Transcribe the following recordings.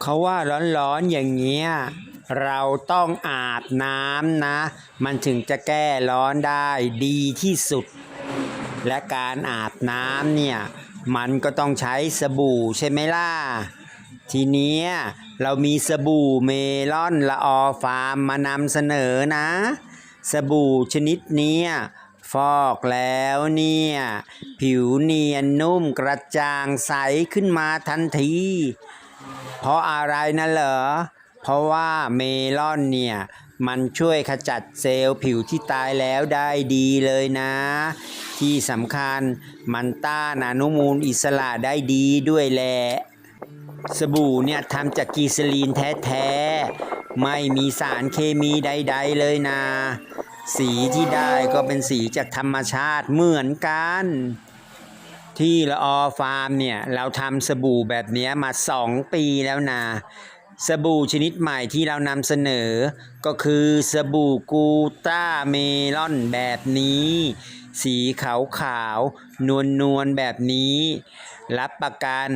เขาว่าร้อนๆอย่างเงี้ยเราต้องอาบน้ำนะ มันถึงจะแก้ร้อนได้ดีที่สุด และการอาบน้ำเนี่ย มันก็ต้องใช้สบู่ใช่ไหมล่ะ ทีเนี้ยเรามีสบู่เมลอนละออฟาร์มมานำเสนอนะ สบู่ชนิดเนี้ยฟอกแล้วเนี่ย ผิวเนียนนุ่มกระจ่างใสขึ้นมาทันที เพราะอะไรนะเหรอ เพราะว่าเมลอนเนี่ย มันช่วยขจัดเซลล์ผิวที่ตายแล้วได้ดีเลยนะ ที่สำคัญมันต้านอนุมูลอิสระได้ดีด้วยแหละสบู่เนี่ยทำจากกีซาลีนแท้ๆ ไม่มีสารเคมีใด ๆ เลยนะ สีที่ได้ก็เป็นสีจากธรรมชาติเหมือนกัน ที่ละออฟาร์มเนี่ย เราทำสบู่แบบนี้มาสองปีแล้วนะ สบู่ชนิดใหม่ที่เรานำเสนอ ก็คือสบู่กูต้าเมลอนแบบนี้ สีขาวขาว นวลนวลแบบนี้ รับประกัน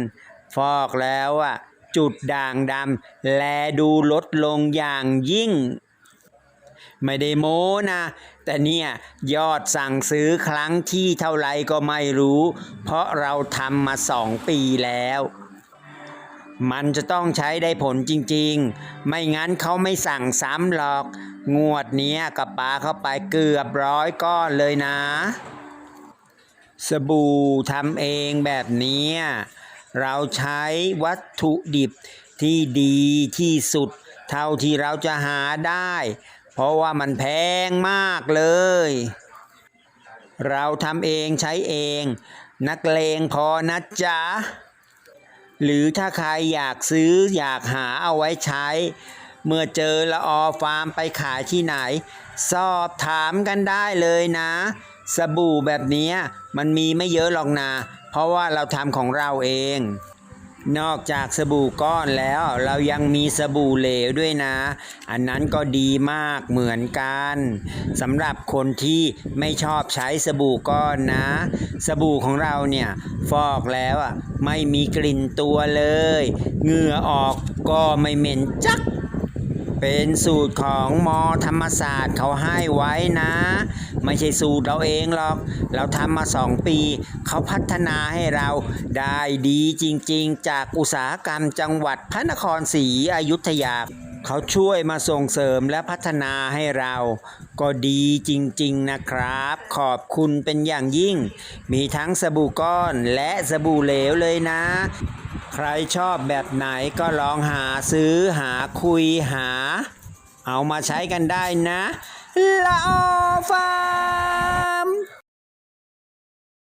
ฟอกแล้วอะ จุดด่างดำแลดูลดลงอย่างยิ่ง ไม่ได้โม้นะ แต่เนี่ยยอดสั่งซื้อครั้งที่เท่าไรก็ไม่รู้ เพราะเราทำมาสองปีแล้ว มันจะต้องใช้ได้ผลจริงๆ ไม่งั้นเขาไม่สั่งซ้ำหรอก งวดเนี้ยกับปาเข้าไปเกือบร้อยก้อนเลยนะ สบู่ทำเองแบบเนี้ยเราใช้วัตถุดิบที่ดีที่สุดเท่าที่เราจะหาได้ เพราะว่ามันแพงมากเลย เราทำเองใช้เอง นักเลงพอนะจ๊ะ หรือถ้าใครอยากซื้ออยากหาเอาไว้ใช้ เมื่อเจอละออฟาร์มไปขายที่ไหน สอบถามกันได้เลยนะ สบู่แบบนี้มันมีไม่เยอะหรอกนะ เพราะว่าเราทำของเราเอง นอกจากสบู่ก้อนแล้ว เรายังมีสบู่เหลวด้วยนะ อันนั้นก็ดีมากเหมือนกันสำหรับคนที่ไม่ชอบใช้สบู่ก้อนนะ สบู่ของเราเนี่ยฟอกแล้วอะไม่มีกลิ่นตัวเลยเหงื่อออกก็ไม่เหม็นจัก เป็นสูตรของมอธรรมศาสตร์เขาให้ไว้นะ ไม่ใช่สูตรเราเองหรอก เราทำมาสองปี เขาพัฒนาให้เราได้ดีจริงๆ จากอุตสาหกรรมจังหวัดพระนครศรีอยุธยาเขาช่วยมาส่งเสริมและพัฒนาให้เราก็ดีจริงๆนะครับ ขอบคุณเป็นอย่างยิ่ง มีทั้งสบู่ก้อนและสบู่เหลวเลยนะ ใครชอบแบบไหนก็ลองหาซื้อหาคุยหา เอามาใช้กันได้นะละออฟาร์ม